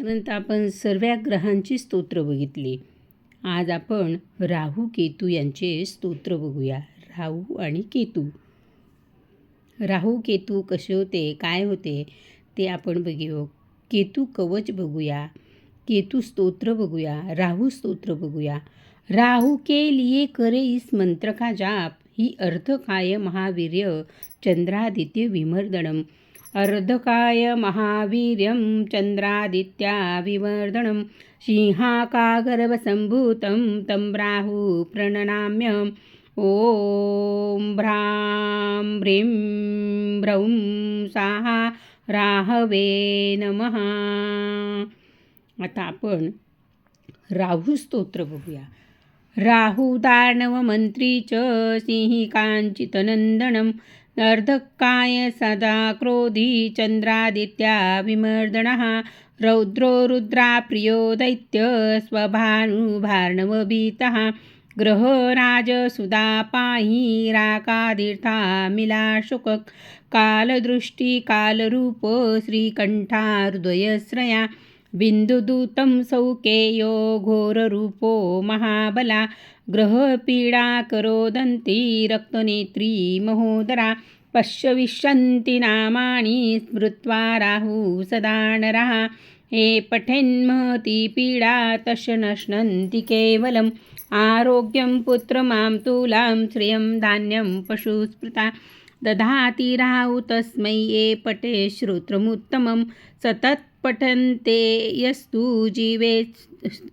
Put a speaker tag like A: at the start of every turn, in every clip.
A: साधारणतः आपण सर्व ग्रहांची स्तोत्र बघितली. आज आपण राहू केतू यांचे स्तोत्र बघूया. राहू आणि केतू. राहू केतू कसे होते? काय होते? ते आपण बघूया. केतू कवच बघूया. केतू स्तोत्र बघूया. राहू स्तोत्र बघूया. राहू के लिए करे इस मंत्र का जाप. ही अर्धकाय महावीर्य चंद्रादित्य विमर्दनम. अर्धकाय महावीर्यं चन्द्रादित्याविवर्धनं सिंहाकागर्भसम्भूतं तं राहु प्रणनाम्यम् ॐ भ्रां भ्रीं भ्रौं साहा राहवे नमः. आता आपण राहू स्तोत्र बघूया. राहू दानवमंत्री च सिंहिकाञ्चितनन्दनम् अर्धकाय सदा क्रोधी चन्द्रादित्या विमर्दनः रौद्रो रुद्राप्रियो दैत्य स्वभानुभार्णवभीतः ग्रहराजसुधा पाहि राकादीर्था मिलाशुक कालदृष्टिकालरूप श्रीकण्ठाहृदयश्रया बिन्दुदूतं सौकेयो घोररूपो महाबला ग्रहपीडा करोदन्ती रक्तनेत्री महोदरा पश्यविशन्ति नामानि स्मृत्वा राहु सदा नरः। हे पठेन्महती पीडा तश नश्नन्ति केवलम्। आरोग्यं पुत्रमां तुलां श्रियं धान्यं पशुस्मृता। दधाति राहु तस्मै ये पटे श्रोत्रमुत्तमं सतत् पठन्ते यस्तु जीवे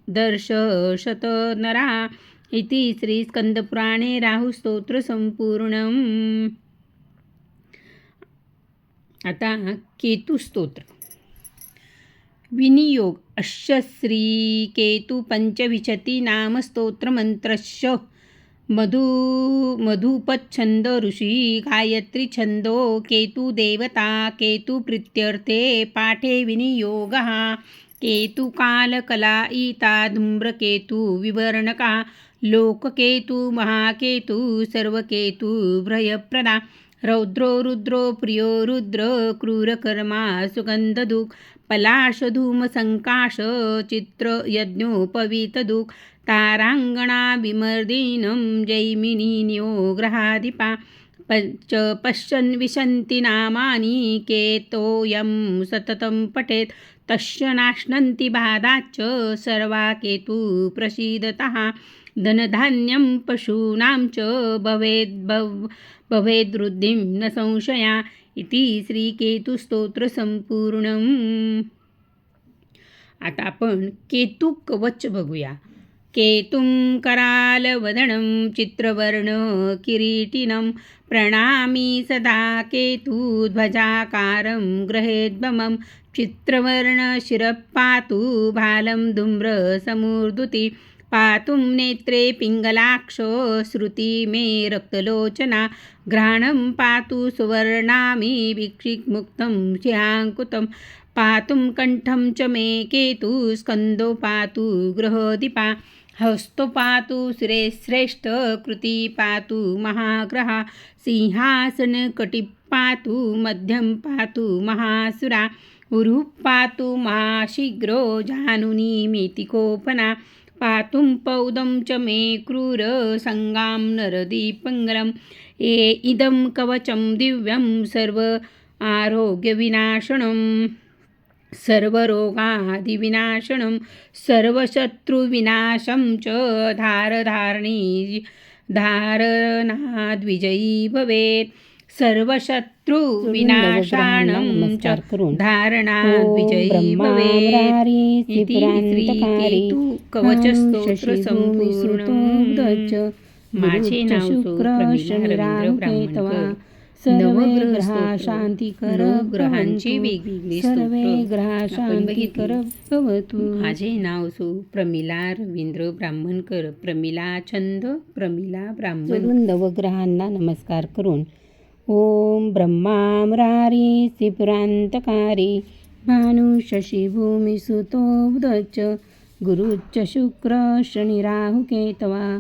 A: दर्शशत नरा इति श्रीस्कन्दपुराणे राहुस्तोत्रसम्पूर्णम्। आता केतुस्तोत्र। विनियोग अश्य श्री केतु मधु मधुपच्छंद ऋषी गायत्री छंदो केतु देवता पाठे विनियोगः केतुकालकला ईता धूम्रकेतु विवर्णका लोककेतु महाकेतु सर्वकेतु भ्रयप्रदा रौद्रो रुद्रो प्रियो रुद्र क्रूरकर्मा सुगंधदुःख पलाशधूमसङ्काश चित्रयज्ञोपवीतदुःख ताराङ्गणा विमर्दिनं जैमिनीन्यो ग्रहाधिपा पञ्च पश्यन् विशन्ति नामानि केतोऽयं सततं पठेत्। तस्य नाश्नन्ति बाधाच्च सर्वा केतु प्रसीदतः। धनधान्यं पशूनां च भवेद्भव भवेद्वृद्धिं न संशया इति श्रीकेतुस्तोत्रसम्पूर्णम्। आता आपण केतू कवच बघूया। केतुं करालवदनं चित्रवर्णकिरीटिनं प्रणामी सदा केतुध्वजाकारं गृहेद्वमं चित्रवर्णशिरः भालं धूम्रसमूर्धुति पातुं नेत्रे पिङ्गलाक्षो श्रुति मे रक्तलोचना घ्राणं पातु सुवर्णामि भिक्षिमुक्तं शिहाङ्कुतं पातुं कण्ठं च मे केतु स्कन्दो पातु गृहोदिपा हस्तो पातु श्रेष्ठ कृती पातु महाग्रह सिंहासनकटि पातु मध्यं पातु महासुरा उरुः पातु महाशीघ्रो जानुनी मितिकोपना पातुं पौदं च मे क्रूरसङ्गां नरदीपङ्गलम् ए इदं कवचं दिव्यं सर्व आरोग्यविनाशनम् सर्वरोगादिविनाशनं सर्वशत्रुविनाशं च धारधारणी धारणाद्विजयी भवेत्। सर्वशत्रुविनाशानं च धारणाद्विजयी भवेत्। इति श्रीकेतु कवचस्तोत्रसंपूर्णं माझे नाव रवींद्र ब्राह्मणकर।
B: सर्वे शांतिकर
A: ग्रहांची वेगवेगळी
B: सर्वे
A: बघितली. माझे नाव सो प्रमिला रवींद्र ब्राह्मणकर. प्रमिला छंद प्रमिला ब्राह्मण.
B: नवग्रहांना नमस्कार करून ओम ब्रह्मामरारी त्रिपुरांतकारी भानु शशी भूमी सुतो बुधच गुरुच्च शुक्र शनि राहु केतवा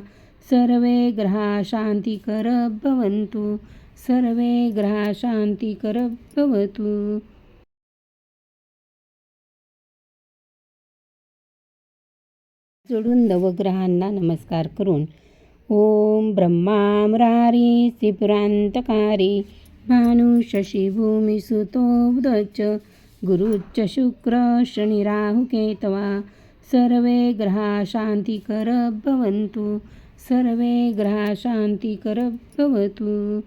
B: सर्वे ग्रहा शांतिकर भवन्तु। सर्वे ग्रहा शांतिकर भवतु
A: जोडून नवग्रहांना नमस्कार करून ओम ब्रह्मा मुरारी त्रिपुरांतकारी भानु शशी भूमी सुतो गुरुच्च शुक्र शनी केतवा। सर्वे ग्रहा शांतिकर भवन्तु सर्वे ग्रहा शांतिकर भवतु